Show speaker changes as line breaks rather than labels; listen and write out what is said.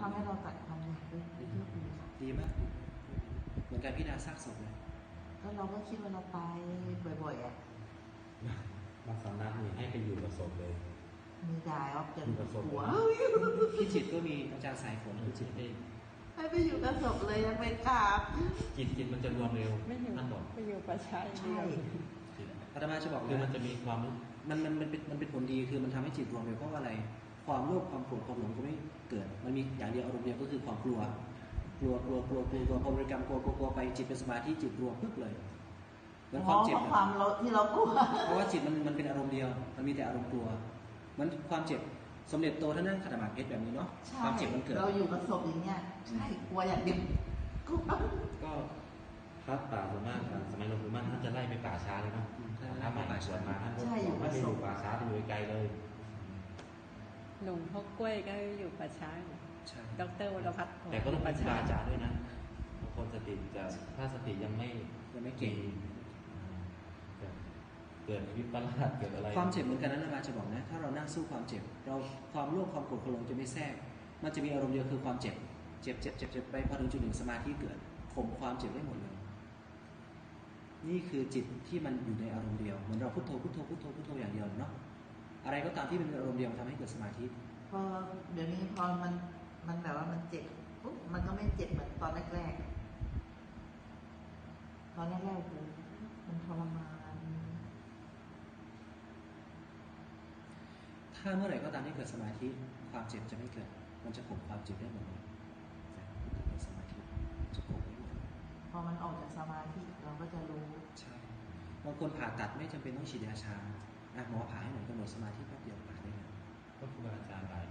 ทำให้เราตัดความอยากด้วยด้วยที่ดีค่ะ
ดีมากเหมือนการพิจารณาซากศพเลย
ก็เราก็คิดว่าเราไปบ่อยๆอะ
บางสำนักนี่ให้ไปอยู่กับศพเลย
มีดายออฟจน
อยู่กับศพ
หัว
พี่จิตก็มีอาจารย์สายฝนพี่จิต
ให้
ให้ไปอยู่กับศพเลยยังเป็นกราบ
จิตจิตมันจะรวมเร็ว
ไม่อยู่
ท่านบอก
ไปอยู่ประชาอย่าง
ใช่
เดียว
จิต
อาตมาจะบอก
คือมัน
นะ
จะมีความรู้
มันมันมันเป็นมันเป็นผลดีคือมันทำให้จิตรวมเร็วเพราะว่าอะไร ความโลภความโกรธความหลงก็ไม่เกิด มันมีอย่างเดียวอารมณ์เดียวก็คือความกลัว กลัวกลัวกลัวกลัวกลัวพอบริกรรมกลัวกลัวกลัวไปจิตเป็นสมาธิจิตรวมปึ๊บเลยเหมือน
เพ
ความ
ราะ
เจ็บ
เพราะ
อะ
ความเราที่เรากลัว
เพราะว่าจิตมันมันเป็นอารมณ์เดียว มันมีแต่อารมณ์กลัวเหมันความเจ็บสมเด็จโตท่านนั่งขัดหมากเพชรแบบนี้เนาะ
ใช่
ความเจ็บมันเกิด
เราอยู่กับศพอย่างเงี้ยใช่กลัวอย่างเดียวกลัว
ก็พระป่าส่วนมากอะสมัยหลวงปู่มั่นท่านจะไล่ไปป่าช้าเลยเนาะ
อืม
พระใหม่สวนมาท่านก็
ใช่อยู่
ไม่
กับ
ไป
ศ
อยู่
พ
ป่าช้าไปอยู่ไกลๆเลย
หลวงพ่อกล้วยก็อยู่ประชาอยู่
ใช่
ดอกเตอรวรพัฒน์
แต่ก็ต้องเป็นครูบาอาจารย์ด้วยนะบางคนสติจะถ้าสติยังไม่
ยังไม่เก่ง
เกิดวิปลาสเกิดอะไร
ความเจ็บเหมือนกันนั้นอาจารย์จะบอกนะ ถ้าเรานั่งสู้ความเจ็บ เราความโลภความโกรธความหลงจะไม่แทรก มันจะมีอารมณ์เดียวคือความเจ็บ เจ็บเจ็บเจ็บเจ็บไปพอถึงจุดหนึ่งสมาธิเกิดข่มความเจ็บได้หมดเลย นี่คือจิตที่มันอยู่ในอารมณ์เดียว เหมือนเราพุทโธพุทโธพุทโธพุทโธอย่างเดียวเนาะ อะไรก็ตามที่เป็นอารมณ์เดียวมันทำให้เกิดสมาธิ
พอเดี๋ยวนี้พอมันมันแบบว่ามันเจ็บปุ๊บมันก็ไม่เจ็บเหมือนตอนแรกๆตอนแรกๆโอ้โหมันทรมาน
ถ้าเมื่อไหร่ก็ตามที่เกิดสมาธิความเจ็บจะไม่เกิด มันจะข่มความเจ็บได้หมดเลยเกิดสมาธิจะข่มได้หมด
พอมันออกจากสมาธิเราก็จะรู้
ใช่บางคนผ่าตัดไม่จำเป็นต้องฉีดยาชาอะหมอผ่า สมาธิแป๊บเดียวหายเลยครับก็ครูบาอาจารย์หลาย